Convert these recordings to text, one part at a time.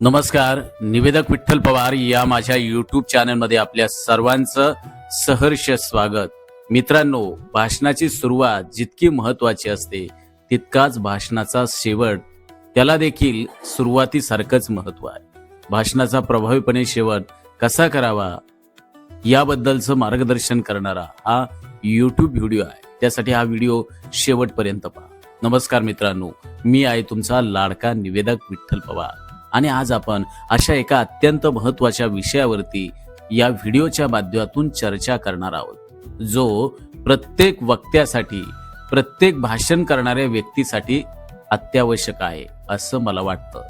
नमस्कार निवेदक विठ्ठल पवार या माझ्या युट्यूब चॅनलमध्ये आपल्या सर्वांचं सहर्ष स्वागत. मित्रांनो भाषणाची सुरुवात जितकी महत्वाची असते तितकाच भाषणाचा शेवट त्याला देखील सुरुवातीसारखंच महत्त्व आहे. भाषणाचा प्रभावीपणे शेवट कसा करावा याबद्दलचं मार्गदर्शन करणारा हा यूट्यूब व्हिडिओ आहे. त्यासाठी हा व्हिडिओ शेवटपर्यंत पहा. नमस्कार मित्रांनो मी आहे तुमचा लाडका निवेदक विठ्ठल पवार. आणि आज आपण अशा एका अत्यंत महत्त्वाच्या विषयावरती या व्हिडिओच्या माध्यमातून चर्चा करणार आहोत. जो प्रत्येक वक्त्यासाठी प्रत्येक भाषण करणाऱ्या व्यक्तीसाठी अत्यावश्यक आहे असं मला वाटतं.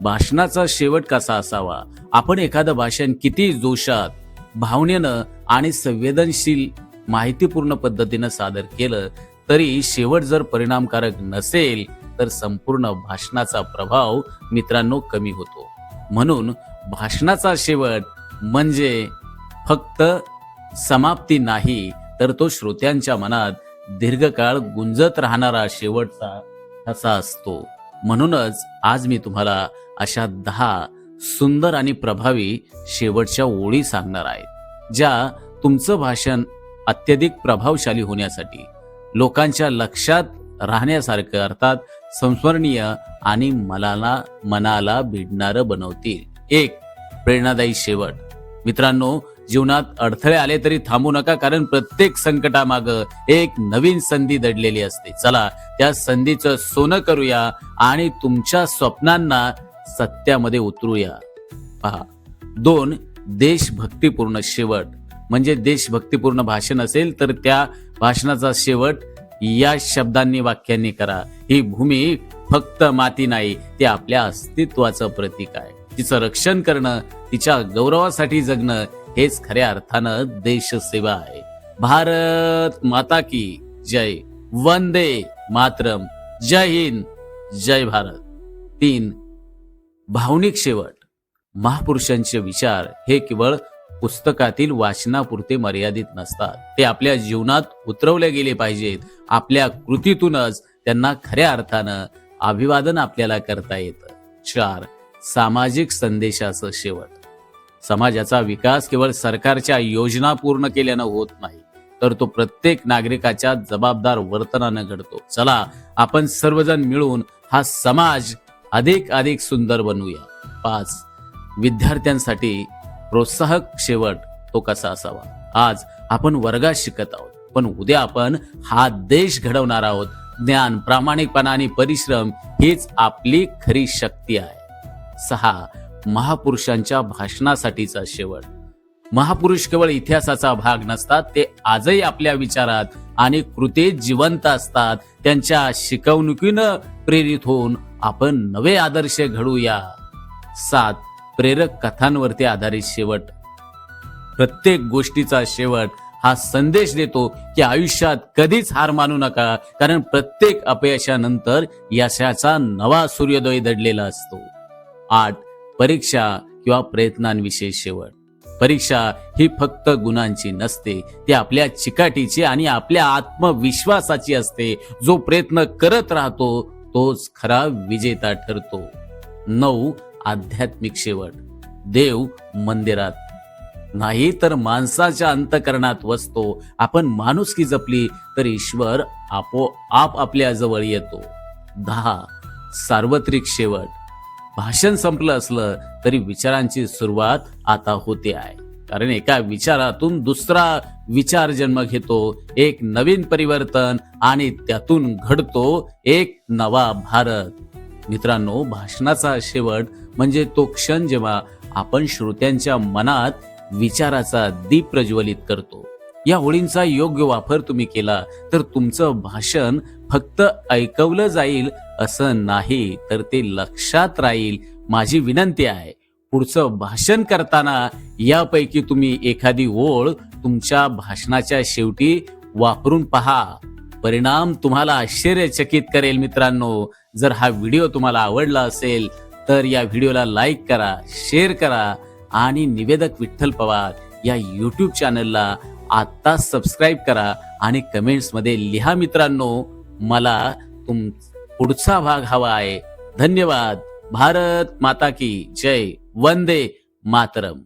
भाषणाचा शेवट कसा असावा? आपण एखादं भाषण किती जोशात भावनेनं आणि संवेदनशील माहितीपूर्ण पद्धतीनं सादर केलं तरी शेवट जर परिणामकारक नसेल तर संपूर्ण भाषणाचा प्रभाव मित्रांनो कमी होतो. म्हणून भाषणाचा शेवट म्हणजे फक्त समाप्ती नाही तर तो श्रोत्यांच्या मनात दीर्घकाळ गुंजत राहणारा शेवटचा ठसा असतो. म्हणूनच आज मी तुम्हाला अशा दहा सुंदर आणि प्रभावी शेवटच्या ओळी सांगणार आहे ज्या तुमचं भाषण अत्यधिक प्रभावशाली होण्यासाठी लोकांच्या लक्षात राहण्यासारखं अर्थात संस्मरणीय आणि मनाला मनाला भिडणारं बनवतील. एक प्रेरणादायी शेवट. मित्रांनो जीवनात अडथळे आले तरी थांबू नका कारण प्रत्येक संकटामाग एक नवीन संधी दडलेली असते. चला त्या संधीचं सोनं करूया आणि तुमच्या स्वप्नांना सत्यामध्ये उतरूया. पहा दोन देशभक्तीपूर्ण शेवट. म्हणजे देशभक्तीपूर्ण भाषण असेल तर त्या भाषणाचा शेवट या शब्दांनी वाक्यांनी करा. ही भूमी फक्त माती नाही ती आपल्या अस्तित्वाचं प्रतीक आहे. तिचं रक्षण करणं तिच्या गौरवासाठी जगणं हेच खऱ्या अर्थानं देशसेवा आहे. भारत माता की जय. वंदे मातरम. जय हिंद जय भारत. तीन भावनिक शेवट. महापुरुषांचे विचार हे केवळ पुस्तकातील वाचनापुरते मर्यादित नसतात. ते आपल्या जीवनात उतरवले गेले पाहिजेत. आपल्या कृतीतूनच त्यांना खऱ्या अर्थानं अभिवादन आपल्याला करता येतं. चार सामाजिक संदेशाचं शेवट. समाजाचा विकास केवळ सरकारच्या योजना पूर्ण केल्यानं होत नाही तर तो प्रत्येक नागरिकाच्या जबाबदार वर्तनानं घडतो. चला आपण सर्वजण मिळून हा समाज अधिक अधिक सुंदर बनवूया. पाच विद्यार्थ्यांसाठी प्रोत्साहक शेवट तो कसा असावा? आज आपण वर्गात शिकत आहोत पण उद्या आपण हा देश घडवणार आहोत. ज्ञान प्रामाणिकपणा आणि परिश्रम हीच आपली खरी शक्ती आहे. सहा महापुरुषांच्या भाषणासाठीचा शेवट. महापुरुष केवळ इतिहासाचा भाग नसतात ते आजही आपल्या विचारात आणि कृतीत जिवंत असतात. त्यांच्या शिकवणुकीनं प्रेरित होऊन आपण नवे आदर्श घडूया. सात प्रेरक कथांवरती आधारित शेवट. प्रत्येक गोष्टीचा शेवट हा संदेश देतो की आयुष्यात कधीच हार मानू नका कारण प्रत्येक अपयशानंतर यशाचा नवा सूर्योदय दडलेला असतो. आठ परीक्षा किंवा प्रयत्नांविषयी शेवट. परीक्षा ही फक्त गुणांची नसते ती आपल्या चिकाटीची आणि आपल्या आत्मविश्वासाची असते. जो प्रयत्न करत राहतो तोच खरा विजेता ठरतो. नऊ आध्यात्मिक शेवट. देव मंदिरात. नाही तर माणसाच्या अंतकरणात वसतो. आपण माणुसकी जपली तर ईश्वर आपोआप आपल्या जवळ येतो. दहा. सार्वत्रिक शेवट. भाषण संपलं असलं तरी विचारांची सुरुवात आता होते आहे. कारण एका विचारातून दुसरा विचार जन्म घेतो. एक नवीन परिवर्तन आणि त्यातून घडतो एक नवा भारत. मित्रांनो भाषणाचा शेवट म्हणजे तो क्षण जेव्हा आपण श्रोत्यांच्या मनात विचाराचा दीप प्रज्वलित करतो. या ओळींचा योग्य वापर तुम्ही केला तर तुमचं भाषण फक्त ऐकवलं जाईल असं नाही तर ते लक्षात राहील. माझी विनंती आहे पुढचं भाषण करताना यापैकी तुम्ही एखादी ओळ तुमच्या भाषणाच्या शेवटी वापरून पहा. परिणाम तुम्हाला आश्चर्यचकित करेल मित्रांनो. जर हा व्हिडिओ तुम्हाला आवडला असेल तर या व्हिडिओला लाईक करा शेअर करा आणि निवेदक विठ्ठल पवार या यूट्यूब चॅनलला आत्ता सबस्क्राईब करा आणि कमेंट्समध्ये लिहा मित्रांनो मला तुम पुढचा भाग हवा आहे. धन्यवाद. भारत माता की जय. वंदे मातरम.